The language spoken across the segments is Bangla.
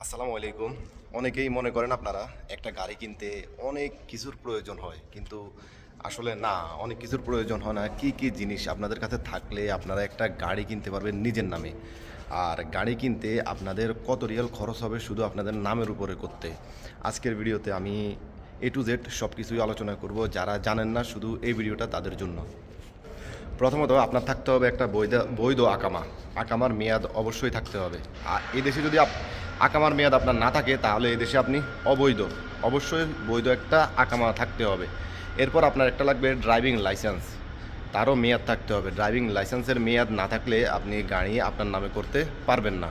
আসসালামু আলাইকুম। অনেকেই মনে করেন আপনারা একটা গাড়ি কিনতে অনেক কিছুর প্রয়োজন হয়, কিন্তু আসলে না, অনেক কিছুর প্রয়োজন হয় না। কি কি জিনিস আপনাদের কাছে থাকলে আপনারা একটা গাড়ি কিনতে পারবেন নিজের নামে। আর গাড়ি কিনতে আপনাদের কত রিয়াল খরচ হবে শুধু আপনাদের নামের উপরে করতে। আজকের ভিডিওতে আমি এ টু জেড সব কিছুই আলোচনা করব, যারা জানেন না শুধু এই ভিডিওটা তাদের জন্য। প্রথমত আপনার থাকতে হবে একটা বৈধ বৈধ আকামা। আকামার মেয়াদ অবশ্যই থাকতে হবে। আর এই দেশে যদি আকামার মেয়াদ আপনার না থাকে, তাহলে এই দেশে আপনি অবৈধ। অবশ্যই বৈধ একটা আকামা থাকতে হবে। এরপর আপনার একটা লাগবে ড্রাইভিং লাইসেন্স। তারও মেয়াদ থাকতে হবে। ড্রাইভিং লাইসেন্সের মেয়াদ না থাকলে আপনি গাড়ি আপনার নামে করতে পারবেন না।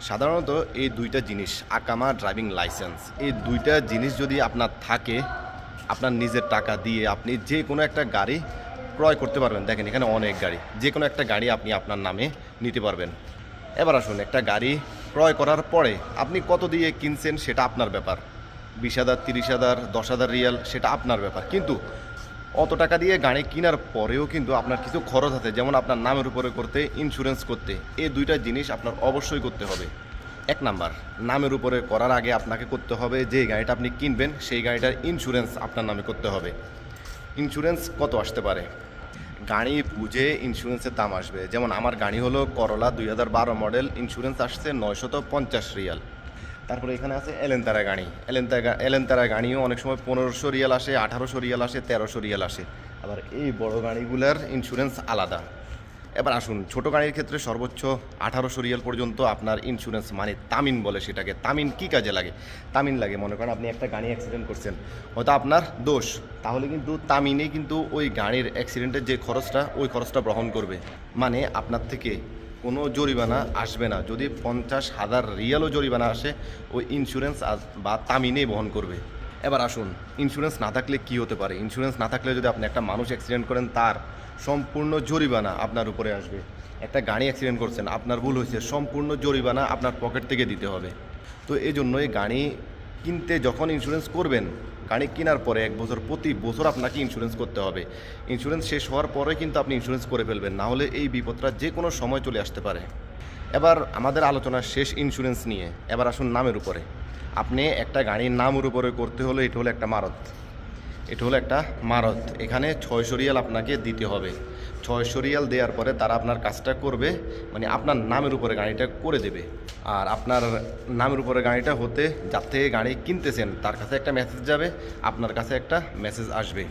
সাধারণত এই দুইটা জিনিস, আকামা, ড্রাইভিং লাইসেন্স, এই দুইটা জিনিস যদি আপনার থাকে, আপনার নিজের টাকা দিয়ে আপনি যে কোনো একটা গাড়ি ক্রয় করতে পারবেন। দেখেন, এখানে অনেক গাড়ি। যে কোনো একটা গাড়ি আপনি আপনার নামে নিতে পারবেন। এবার আসুন, একটা গাড়ি ক্রয় করার পরে আপনি কত দিয়ে কিনছেন সেটা আপনার ব্যাপার। বিশ হাজার, তিরিশ হাজার, দশ হাজার রিয়াল সেটা আপনার ব্যাপার। কিন্তু অত টাকা দিয়ে গাড়ি কেনার পরেও কিন্তু আপনার কিছু খরচ আছে, যেমন আপনার নামের উপরে করতে ইন্স্যুরেন্স করতে। এই দুইটা জিনিস আপনার অবশ্যই করতে হবে। এক নাম্বার, নামের উপরে করার আগে আপনাকে করতে হবে যে গাড়িটা আপনি কিনবেন, সেই গাড়িটার ইন্স্যুরেন্স আপনার নামে করতে হবে। ইন্স্যুরেন্স কত আসতে পারে? গাড়ি বুঝে ইন্স্যুরেন্সের দাম আসবে। যেমন আমার গাড়ি হলো করলা দুই হাজার বারো মডেল ইন্স্যুরেন্স আসছে নয়শত পঞ্চাশ রিয়াল। তারপরে এখানে আছে এলেনতারা গাড়ি। এলেনতারা এলেনতারা গাড়িও অনেক সময় পনেরোশো রিয়াল আসে, আঠারোশো রিয়াল আসে, তেরোশো রিয়াল আসে। আবার এই বড় গাড়িগুলোর ইন্স্যুরেন্স আলাদা। এবার আসুন, ছোট গাড়ির ক্ষেত্রে সর্বোচ্চ আঠারোশো রিয়াল পর্যন্ত আপনার ইন্স্যুরেন্স মানে তামিন বলে সেটাকে। তামিন কি কাজে লাগে? তামিন লাগে। মনে করেন আপনি একটা গাড়ি অ্যাক্সিডেন্ট করছেন, হয়তো আপনার দোষ। তাহলে কিন্তু তামিনে কিন্তু ওই গাড়ির অ্যাক্সিডেন্টের যে খরচটা, ওই খরচটা গ্রহণ করবে। মানে আপনার থেকে কোনো জরিমানা আসবে না। যদি পঞ্চাশ হাজার রিয়ালও জরিমানা আসে, ওই ইন্স্যুরেন্স বা তামিনেই বহন করবে। এবার আসুন ইন্স্যুরেন্স না থাকলে কি হতে পারে? ইন্স্যুরেন্স না থাকলে যদি আপনি একটা মানুষ অ্যাক্সিডেন্ট করেন, তার সম্পূর্ণ জরিমানা আপনার উপরে আসবে। একটা গাড়ি অ্যাক্সিডেন্ট করছেন, আপনার ভুল হয়েছে, সম্পূর্ণ জরিমানা আপনার পকেট থেকে দিতে হবে। তো এই জন্যই গাড়ি কিনতে যখন ইন্স্যুরেন্স করবেন গাড়ি কেনার পরে এক বছর প্রতি বছর আপনাকে ইন্স্যুরেন্স করতে হবে। ইন্স্যুরেন্স শেষ হওয়ার পরে কিন্তু আপনি ইন্স্যুরেন্স করে ফেলবেন, না হলে এই বিপদটা যে কোনো সময় চলে আসতে পারে। এবার আমাদের আলোচনা শেষ ইন্স্যুরেন্স নিয়ে, এবার আসুন নামের উপরে। আপনি একটা গাড়ির নামের উপরে করতে হলে এটা হলো একটা মারত। এটা হলো একটা মারত। এখানে ছয় রিয়াল আপনাকে দিতে হবে। ছয়শো রিয়াল দেওয়ার পরে তারা আপনার কাজটা করবে মানে আপনার নামের উপরে গাড়িটা করে দেবে। আর আপনার নামের উপরে গাড়িটা হতে যার থেকে গাড়ি কিনতেছেন, তার কাছে একটা মেসেজ যাবে, আপনার কাছে একটা মেসেজ আসবে।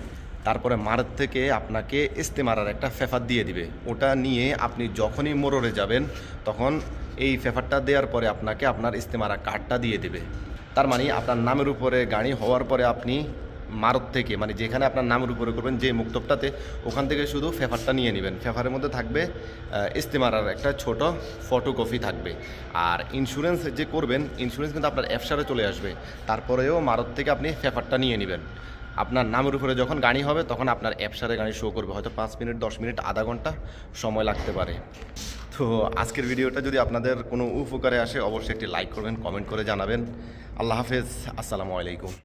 তারপরে মারত থেকে আপনাকে ইস্তেমারার একটা ফেফার দিয়ে দিবে। ওটা নিয়ে আপনি যখনই মোড়রে যাবেন, তখন এই ফেফারটা দেওয়ার পরে আপনাকে আপনার ইস্তেমারা কার্ডটা দিয়ে দেবে। তার মানে আপনার নামের উপরে গাড়ি হওয়ার পরে আপনি মারত থেকে মানে যেখানে আপনার নামের উপরে করবেন, যে মুক্তবটাতে ওখান থেকে শুধু ফেফারটা নিয়ে নেবেন। ফেফারের মধ্যে থাকবে ইস্তেমারার একটা ছোট ফটোকপি থাকবে। আর ইন্স্যুরেন্স যে করবেন ইন্স্যুরেন্স কিন্তু আপনার অ্যাপসারে চলে আসবে। তারপরেও মারত থেকে আপনি ফেফারটা নিয়ে নেবেন। আপনার নামের উপরে যখন গাড়ি হবে, তখন আপনার অ্যাপসারে গাড়ি শো করবে। হয়তো পাঁচ মিনিট, দশ মিনিট, আধা ঘণ্টা সময় লাগতে পারে। তো আজকের ভিডিওটা যদি আপনাদের কোনো উপকারে আসে, অবশ্যই একটি লাইক করবেন কমেন্ট করে জানাবেন। আল্লাহ হাফেজ, আসসালামু আলাইকুম।